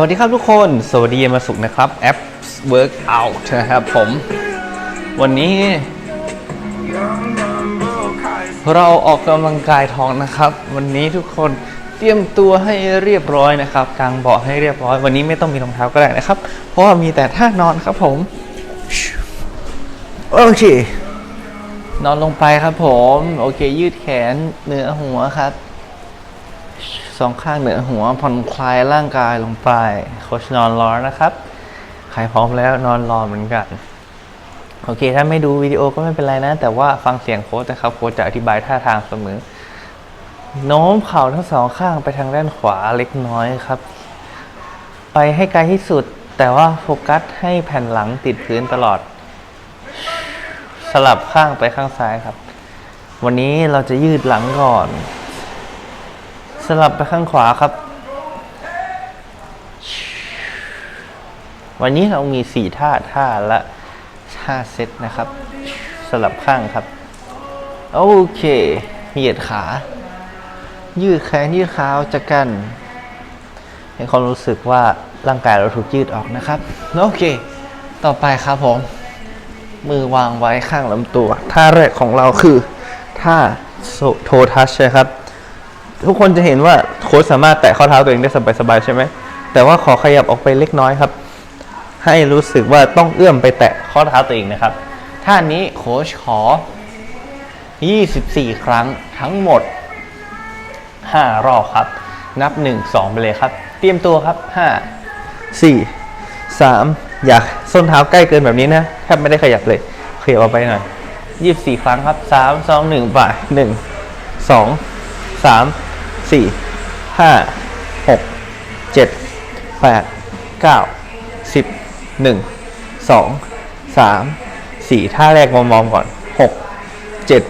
วัสดีครับทุกคน สวัสดีเย็นมาสุขนะครับแอป Workout นะครับผม วันนี้ เราออกกำลังกายท้องนะครับ วันนี้ทุกคนเตรียมตัวให้เรียบร้อยนะครับกางเบาะให้เรียบร้อย วันนี้ไม่ต้องมีรองเท้าก็ได้นะครับ เพราะว่ามีแต่ท่านอนครับผมโอเคนอนลงไปครับผม โอเค ยืดแขนเหนือหัวครับ สองข้างเหนือหัวผ่อนคลายร่างกายลงไปโคชนอนรอนะครับ ใครพร้อมแล้วนอนรอเหมือนกัน โอเค ถ้าไม่ดูวิดีโอก็ไม่เป็นไรนะ แต่ว่าฟังเสียงโค้ชนะครับ โค้ชจะอธิบายท่าทางเสมอ โน้มเข่าทั้งสองข้างไปทางด้านขวาเล็กน้อยครับ ไปให้ไกลที่สุด แต่ว่าโฟกัสให้แผ่นหลังติดพื้นตลอด สลับข้างไปข้างซ้ายครับ วันนี้เราจะยืดหลังก่อน สลับไปข้างขวาครับ วันนี้เรามีสี่ท่าท่าละห้าเซตนะครับ สลับข้างครับ โอเค เหยียดขา ยืดแขนยืดขาออกจากกันให้ความรู้สึกว่าร่างกายเราถูกยืดออกนะครับ โอเค ต่อไปครับผม มือวางไว้ข้างลำตัว ท่าแรกของเราคือ ท่าโททัชนะครับ ทุกคนจะเห็นว่าโค้ชสามารถแตะข้อเท้าตัวเองได้สบายๆใช่ไหมแต่ว่าขอขยับออกไปเล็กน้อยครับ ให้รู้สึกว่าต้องเอื้อมไปแตะข้อเท้าตัวเองนะครับท่านี้โค้ชขอ 24 ครั้งทั้งหมด 5 รอบครับ นับ 1 2 ไปเลยครับ เตรียมตัวครับ 5 4 3 อย่าส้นเท้าใกล้เกินแบบนี้นะแทบไม่ได้ขยับเลยขยับออกไปหน่อย 24 ครั้งครับ 3 2 1 ไป 1 2 สามสี่ห้าหกเจ็ดแปดเก้าสิบหนึ่งสองสามสี่ท่าแรกมอมๆก่อนหกเจ็ด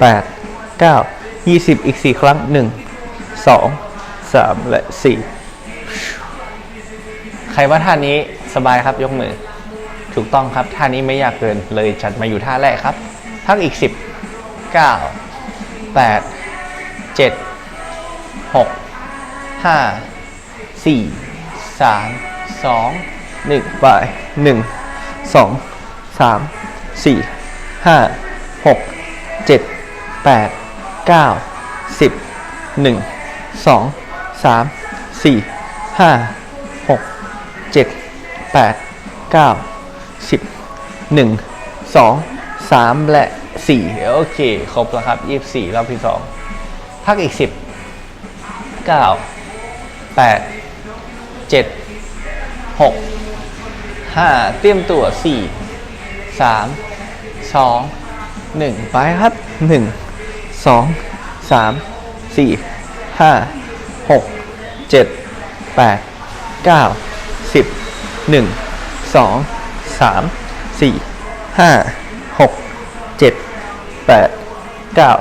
แปดเก้ายี่สิบอีกสี่ครั้งหนึ่งสองสามและสี่ใครว่าท่านี้สบายครับยกมือ ถูกต้องครับท่านี้ไม่ยากเกินเลยจัดมาอยู่ท่าแรกครับพักอีกสิบเก้าแปด เจ็ดหกห้าสี่สามสองหนึ่งไปหนึ่งสองสามสี่ห้าหกเจ็ดแปดเก้าสิบหนึ่งสองสามสี่ห้าหกเจ็ดแปดเก้าสิบหนึ่งสองสามและสี่โอเค ครบแล้วครับยี่สิบสี่รอบที่สอง พักอีก 10 9 8 7 6 5 เตรียมตัว 4 3 2 1 ไปครับ 1 2 3 4 5 6 7 8 9 10 1 2 3 4 5 6 7 8 9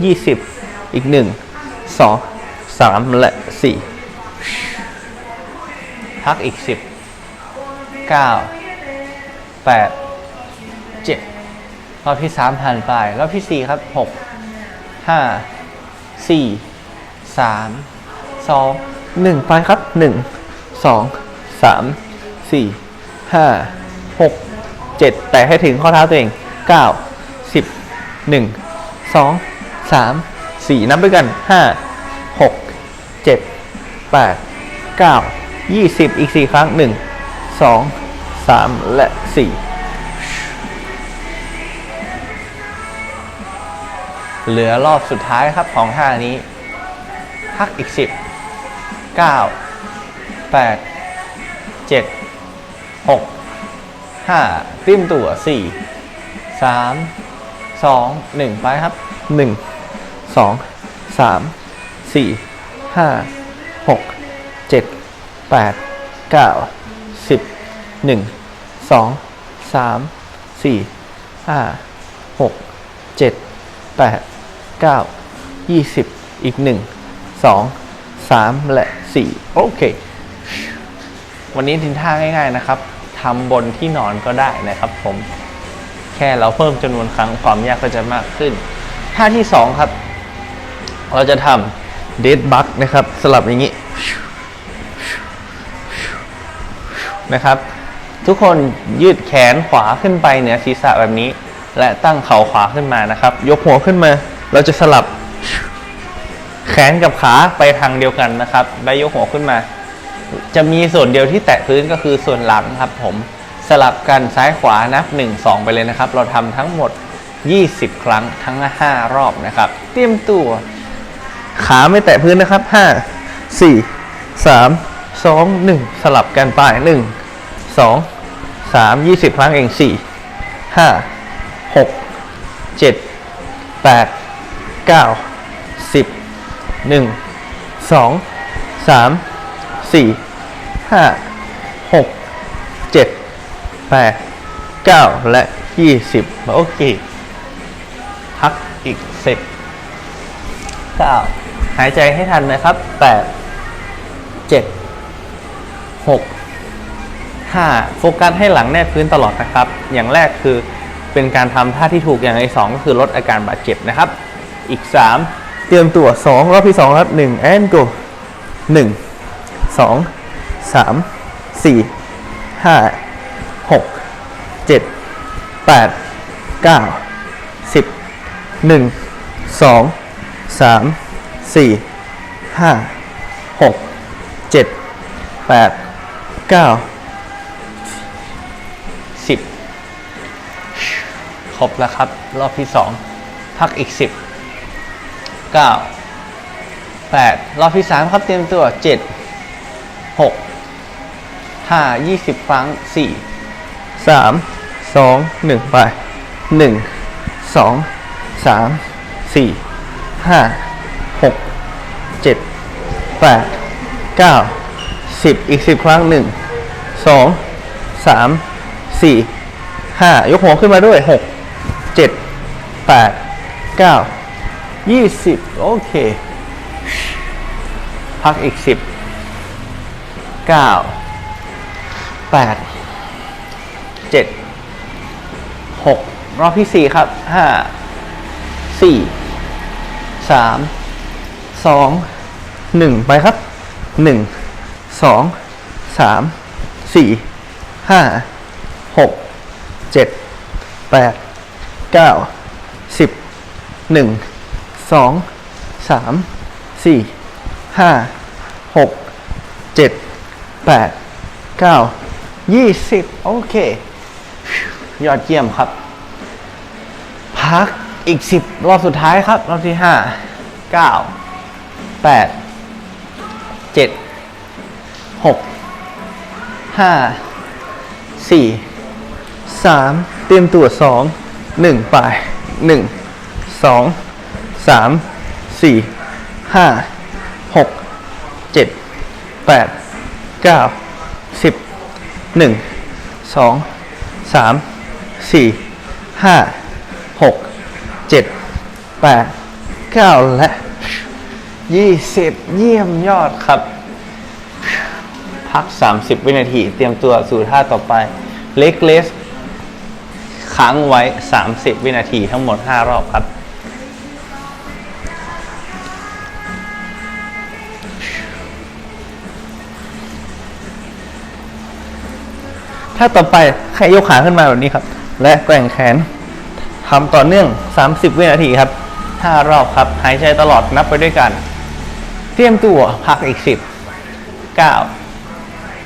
20 อีกเจ็ดแปดเก้ายี่สิบอีกหนึ่งสองสามและสี่พักอีกสิบเก้าแปดเจ็ดรอบที่สามผ่านไป รอบที่สี่ครับหกห้าสี่สามสองหนึ่งไปครับหนึ่งสองสามสี่ห้าหกเจ็ดแต่ให้ถึงข้อเท้าตัวเองเก้าสิบหนึ่ง สี่นับด้วยกันห้าหกเจ็ดแปดเก้ายี่สิบอีกสี่ครั้งหนึ่งสองสามและสี่เหลือรอบสุดท้ายครับของท่านี้ พักอีกสิบเก้าแปดเจ็ดหกห้าตรียมตัวสี่สามสองหนึ่งไปครับหนึ่ง สองสามสี่ห้าหกเจ็ดแปดเก้าสิบหนึ่งสองสามสี่ห้าหกเจ็ดแปดเก้ายี่สิบอีกหนึ่งสองสามและสี่โอเค วันนี้ทินท่าง่ายๆนะครับทำบนที่นอนก็ได้นะครับผม แค่เราเพิ่มจำนวนครั้งความยากก็จะมากขึ้นท่าที่สองครับ เราจะทำเดดบักนะครับสลับอย่างนี้นะครับ ทุกคนยืดแขนขวาขึ้นไปเหนือศีรษะแบบนี้ และตั้งเข่าขวาขึ้นมานะครับ ยกหัวขึ้นมา เราจะสลับ แขนกับขาไปทางเดียวกันนะครับใบยกหัวขึ้นมา จะมีส่วนเดียวที่แตะพื้นก็คือส่วนหลังครับผมสลับกันซ้ายขวานับ 1 2 ไปเลยนะครับ เราทำทั้งหมด 20 ครั้งทั้ง 5 รอบนะครับ เตรียมตัว ขาไม่แตะพื้นนะครับ5 4 3 2 1สลับกันไป1 2 3 20ครั้งเอง4 5 6 7 8 9 10 1 2 3สี่ห้าหกเจ็ดแปดเก้าและยี่สิบโอเคพักอีกสิบเก้า หายใจให้ทันนะครับแปดเจ็ดหกห้าโฟกัสให้หลังแนบพื้นตลอดนะครับ อย่างแรกคือเป็นการทำท่าที่ถูกอย่างที่สองก็คือลดอาการบาดเจ็บนะครับ อีก 3 เตรียมตัว 2 รอบที่ 2 ครับ 1 and go 1สองสามสี่ห้าหกเจ็ดแปดเก้า สี่ห้าหกเจ็ดแปดเก้าสิบครบแล้วครับ รอบที่สองพักอีกสิบเก้าแปดรอบที่สามครับเตรียมตัวเจ็ดหกห้ายี่สิบครั้งสี่สามสองหนึ่งไปหนึ่งสองสามสี่ห้า แปดเก้าสิบอีกสิบครั้งหนึ่งสองสามสี่ห้ายกหัวขึ้นมาด้วยหกเจ็ดแปดเก้ายี่สิบโอเค พักอีกสิบเก้าแปดเจ็ดหกรอบที่สี่ครับห้าสี่สามสอง หนึ่งไปครับหนึ่งสองสามสี่ห้าหกเจ็ดแปดเก้าสิบหนึ่งสองสามสี่ห้าหกเจ็ดแปดเก้ายี่สิบโอเค ยอดเยี่ยมครับ พักอีกสิบรอบสุดท้ายครับ รอบที่ห้าเก้าแปด เจ็ดหกห้าสี่สามเตรียมตัวสองหนึ่งไปหนึ่งสองสามสี่ห้าหกเจ็ดแปดเก้าสิบหนึ่งสองสามสี่ห้าหกเจ็ดแปดเก้าและ ยี่สิบเยี่ยมยอดครับ พัก 30 วินาที เตรียมตัวสู่ท่าต่อไปเล็กเลสค้างไว้ 30 วินาทีทั้งหมด 5 รอบครับถ้าต่อไปให้ยกขาขึ้นมาแบบนี้ครับ และแกว่งแขนทำต่อเนื่อง 30 วินาทีครับ 5 รอบครับ หายใจตลอดนับไปด้วยกัน เตรียมตัวพักอีก10 9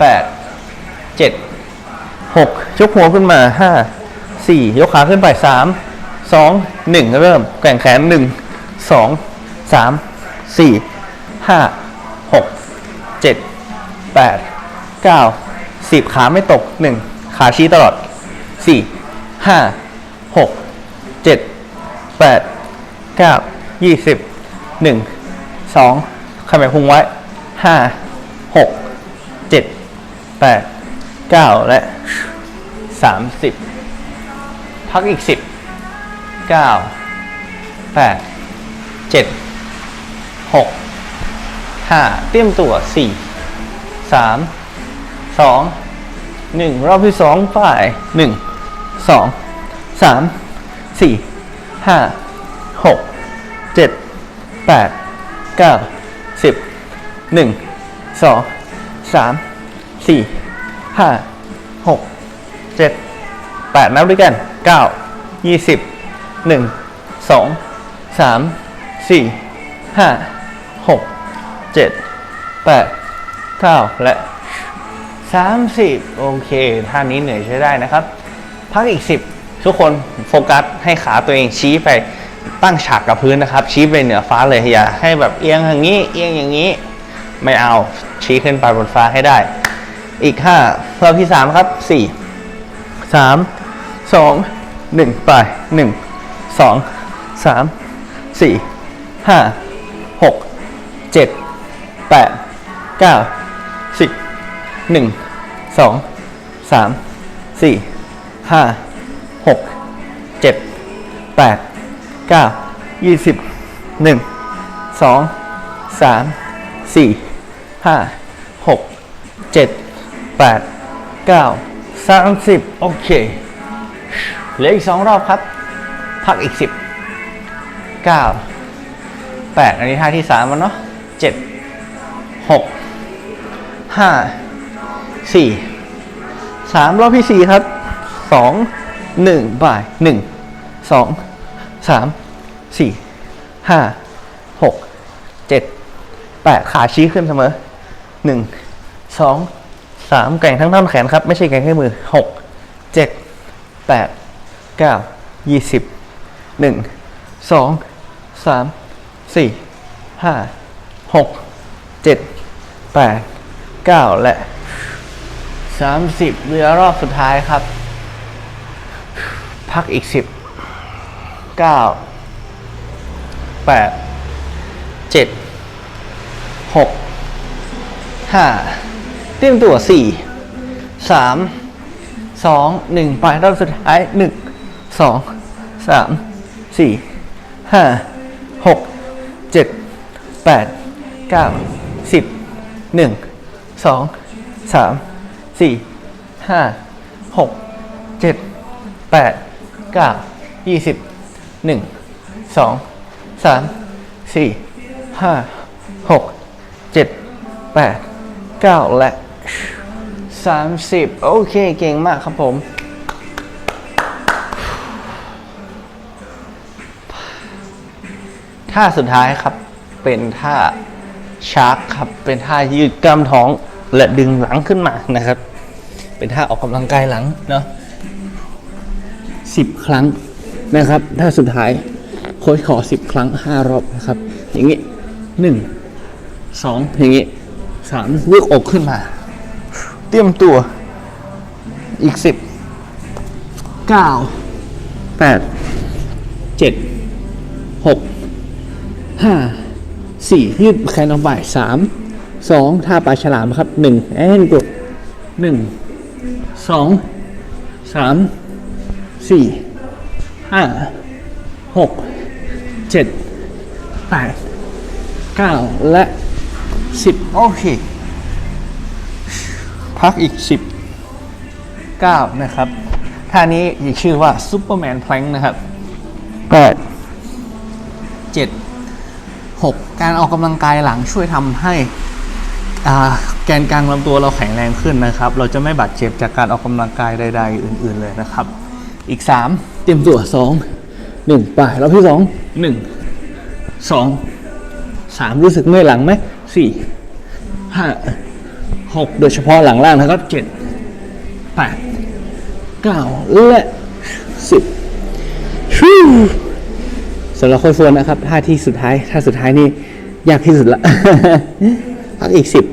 8 7 6ยกหัวขึ้นมา5 4ยกขาขึ้นไป3 2 1เริ่มแกว่งแขน1 2 3 4 5 6 7 8 9 10ขาไม่ตก1ขาชี้ตลอด4 5 6 7 8 9 20 1 2 ขมับพุงไว้5 6 7 8 9และ30พักอีก10 9 8 7 6 5เตรียมตัว4 3สองหนึ่งรอบที่สองฝ่ายหนึ่งสองสามสี่ห้าหกเจ็ดแปดเก้า สิบหนึ่งสองสามสี่ห้าหกเจ็ดแปดนับด้วยกันเก้ายี่สิบหนึ่งสองสามสี่ห้าหกเจ็ดแปดเก้าและสามสิบโอเคท่านี้เหนื่อยใช้ได้นะครับ พักอีกสิบทุกคนโฟกัสให้ขาตัวเองชี้ไป ตั้งฉากกับพื้นนะครับ ชี้ไปเหนือฟ้าเลยอย่าให้แบบเอียงอย่างนี้เอียงอย่างนี้ ไม่เอาชี้ขึ้นไปบนฟ้าให้ได้ อีกห้ารอบที่สามครับสี่สามสองหนึ่งไปหนึ่งสองสามสี่ห้าหกเจ็ดแปด เก้ายี่สิบหนึ่งสองสามสี่ห้าหกเจ็ดแปดเก้าสามสิบโอเคเหลืออีกสองรอบครับ พักอีกสิบเก้าแปดอันนี้ท่าที่สามแล้วเนาะเจ็ดหกห้าสี่สามรอบที่สี่ครับสองหนึ่งบ่ายหนึ่งสอง สามสี่ห้าหกเจ็ดแปดขาชี้ขึ้นเสมอหนึ่งสองสามแกว่งทั้งท่อนแขนครับ ไม่ใช่แกว่งแค่มือหกเจ็ดแปดเก้ายี่สิบหนึ่งสองสามสี่ห้าหกเจ็ดแปดเก้าและสามสิบเหลือรอบสุดท้ายครับ พักอีกสิบ เก้าแปดเจ็ดหกห้าเตรียมตัวสี่สามสองหนึ่งไปรอบสุดท้ายหนึ่งสองสามสี่ห้าหกเจ็ดแปดเก้าสิบหนึ่งสองสามสี่ห้าหกเจ็ดแปดเก้ายี่สิบ หนึ่งสองสามสี่ห้าหกเจ็ดแปดเก้าและสามสิบโอเคเก่งมากครับผมท่าสุดท้ายครับเป็นท่าชาร์กครับ เป็นท่ายืดกล้ามท้องและดึงหลังขึ้นมานะครับ เป็นท่าออกกำลังกายหลังเนาะสิบครั้ง นะครับท่าสุดท้ายโค้ชขอสิบครั้งห้ารอบนะครับ อย่างนี้หนึ่งสองอย่างนี้สามยืดอกขึ้นมา เตรียมตัวอีกสิบเก้าแปดเจ็ดหกห้าสี่ยืดแขนออกไปสามสองท่าปลาฉลามครับหนึ่งแอนกดหนึ่งสองสามสี่ ห้าหกเจ็ดแปดเก้าและสิบโอเค พักอีกสิบเก้านะครับท่านี้มีชื่อว่าซูเปอร์แมนแพลงนะครับแปดเจ็ดหกการออกกำลังกายหลังช่วยทำให้อ่าแกนกลางลำตัวเราแข็งแรงขึ้นนะครับ เราจะไม่บาดเจ็บจากการออกกำลังกายใด ๆ อื่น ๆเลยนะครับ อีกสามเตรียมตัวสองหนึ่งไปรอบที่สองหนึ่งสองสามรู้สึกเมื่อยหลังไหมสี่ห้าหกโดยเฉพาะหลังล่างนะครับเจ็ดแปดเก้าและสิบฮู้สำหรับคนส่วนนะครับท่าที่สุดท้ายท่าสุดท้ายนี่ยากที่สุดละพักอีกสิบ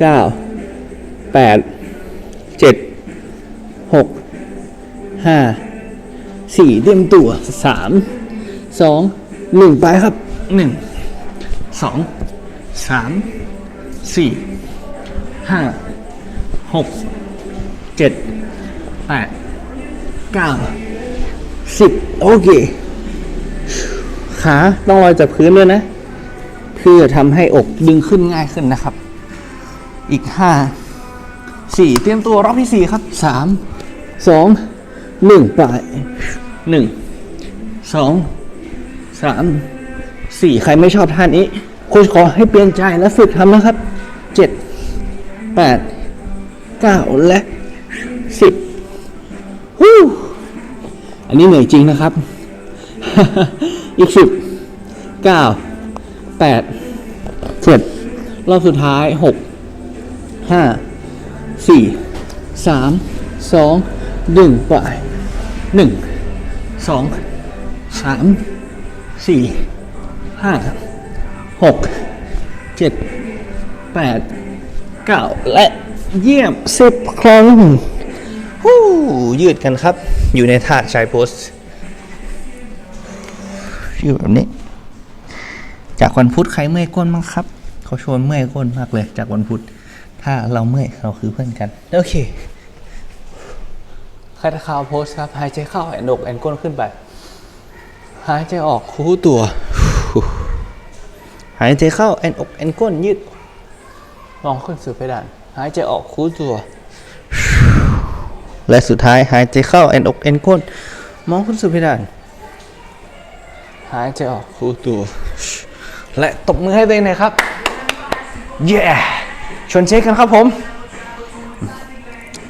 เก้าแปดเจ็ดหก ห้าสี่เตรียมตัวสามสองหนึ่งไปครับหนึ่งสองสามสี่ห้าหกเจ็ดแปดเก้าสิบโอเค ขาต้องลอยจากพื้นด้วยนะ เพื่อทำให้อกดึงขึ้นง่ายขึ้นนะครับ อีกห้าสี่เตรียมตัวรอบที่สี่ครับสามสอง หนึ่งไปหนึ่งสองสามสี่ใครไม่ชอบท่านี้โค้ชขอให้เปลี่ยนใจและฝึกทำนะครับเจ็ดแปดเก้าและสิบฮู้อันนี้เหนื่อยจริงนะครับ อีกสิบเก้าแปดเจ็ดรอบสุดท้ายหกห้าสี่สามสองหนึ่งไป หนึ่งสองสามสี่ห้าหกเจ็ดแปดเก้าและเยี่ยมสิบครั้งฮู้ยืดกันครับ อยู่ในท่าชายโพสยืดแบบนี้ จากวันพุธใครเมื่อยก้นบ้างครับ เขาชวนเมื่อยก้นมากเลย จากวันพุธถ้าเราเมื่อยเราคือเพื่อนกัน โอเค ครตคาวโพสครับ หายใจเข้าแอนอกแอนก้นขึ้นไป หายใจออกคู่ตัว หายใจเข้าแอนอกแอนก้นยืดมองขึ้นสู่เพดาน หายใจออกคู่ตัว และสุดท้ายหายใจเข้าแอนอกแอนก้น มองขึ้นสู่เพดาน หายใจออกคู่ตัว และตบมือให้ตัวเองหน่อยครับ เย้ชวนเช็คกันครับผม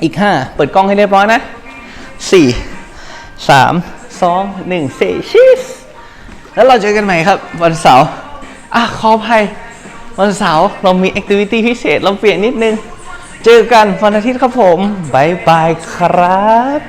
อีก 5 เปิดกล้องให้เรียบร้อยนะ สี่สามสองหนึ่งเซชิสแล้วเราเจอกันใหม่ครับ วันเสาร์อะขออภัยวันเสาร์เรามีแอคทิวิตี้พิเศษ เราเปลี่ยนนิดนึง เจอกันวันอาทิตย์ครับผมบายบายครับ